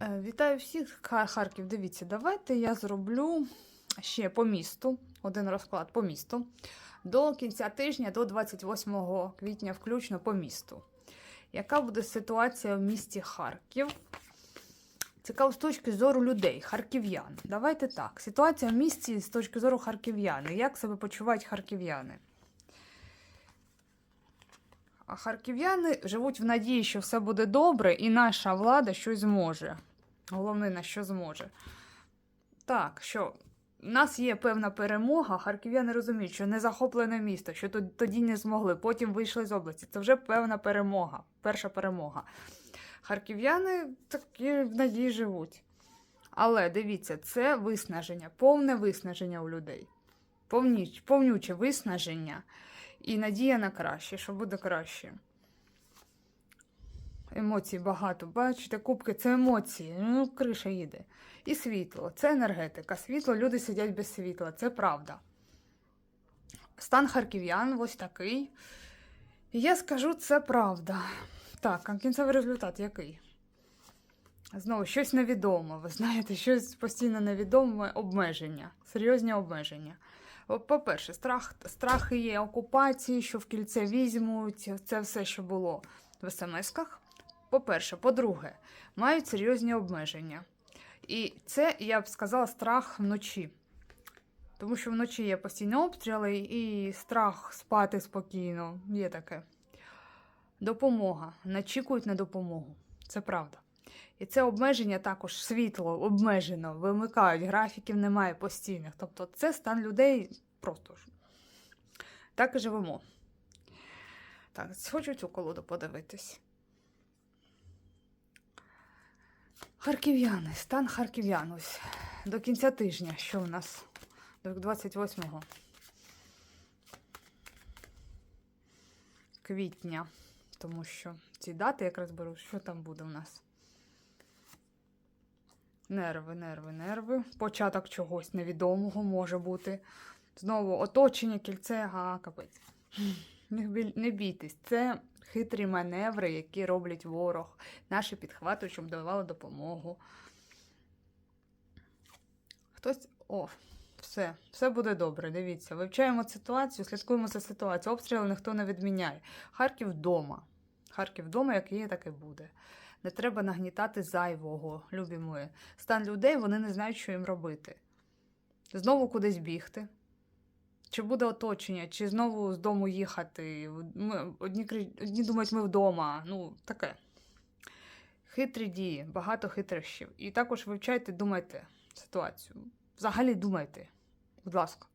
Е, Вітаю всіх, Харків. Дивіться, давайте я зроблю ще по місту, один розклад по місту. До кінця тижня, до 28 квітня, включно по місту. Яка буде ситуація в місті Харків? Цікаво з точки зору людей, харків'ян. Давайте так. Ситуація в місті з точки зору харків'яни. Як себе почувають харків'яни? А харків'яни живуть в надії, що все буде добре, і наша влада щось зможе. Головне, на що зможе. Так, що в нас є певна перемога, харків'яни розуміють, що не захоплене місто, що тоді не змогли, потім вийшли з області. Це вже певна перемога, перша перемога. Харків'яни такі в надії живуть. Але дивіться, це виснаження, повне виснаження у людей. Повнюче виснаження і надія на краще, що буде краще. Емоцій багато. Бачите, кубки це емоції. Ну, криша їде. І світло це енергетика. Світло, люди сидять без світла, це правда. Стан харків'ян ось такий. І я скажу, це правда. Так, а кінцевий результат який? Знову щось невідоме. Ви знаєте, щось постійно невідоме обмеження, серйозні обмеження. По-перше, страх, страхи є окупації, що в кільце візьмуть, це все, що було в смс-ках. По-перше, по-друге, мають серйозні обмеження. І це, я б сказала, страх вночі. Тому що вночі є постійні обстріли і страх спати спокійно. Є таке. Допомога. Начікують на допомогу. Це правда. І це обмеження також світло обмежено, вимикають, графіків немає постійних. Тобто це стан людей просто ж. Так і живемо. Так, хочу цю колоду подивитись. Харків'яни, стан харків'ян. Ось до кінця тижня, що у нас? До 28 квітня. Тому що ці дати якраз беру, що там буде у нас. Нерви, нерви, нерви. Початок чогось невідомого може бути. Знову оточення, кільце, га, капець. Не, бійтесь, це хитрі маневри, які роблять ворог. Наші підхватують, щоб давали допомогу. Хтось. О, все, все буде добре. Дивіться, вивчаємо ситуацію, слідкуємо за ситуацією. Обстріли ніхто не відміняє. Харків вдома. Харків вдома, як є, так і буде. Не треба нагнітати зайвого, любі мої. Стан людей, вони не знають, що їм робити. Знову кудись бігти. Чи буде оточення, чи знову з дому їхати. Ми, одні, одні думають, ми вдома. Ну, таке. Хитрі дії, багато хитрощів. І також вивчайте, думайте ситуацію. Взагалі думайте, будь ласка.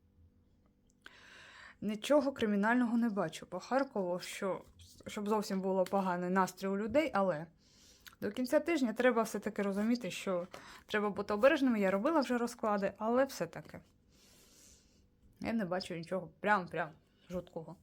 Нічого кримінального не бачу по Харкову, що, щоб зовсім було поганий настрій у людей, але до кінця тижня треба все-таки розуміти, що треба бути обережними. Я робила вже розклади, але все-таки я не бачу нічого прям-прям жуткого.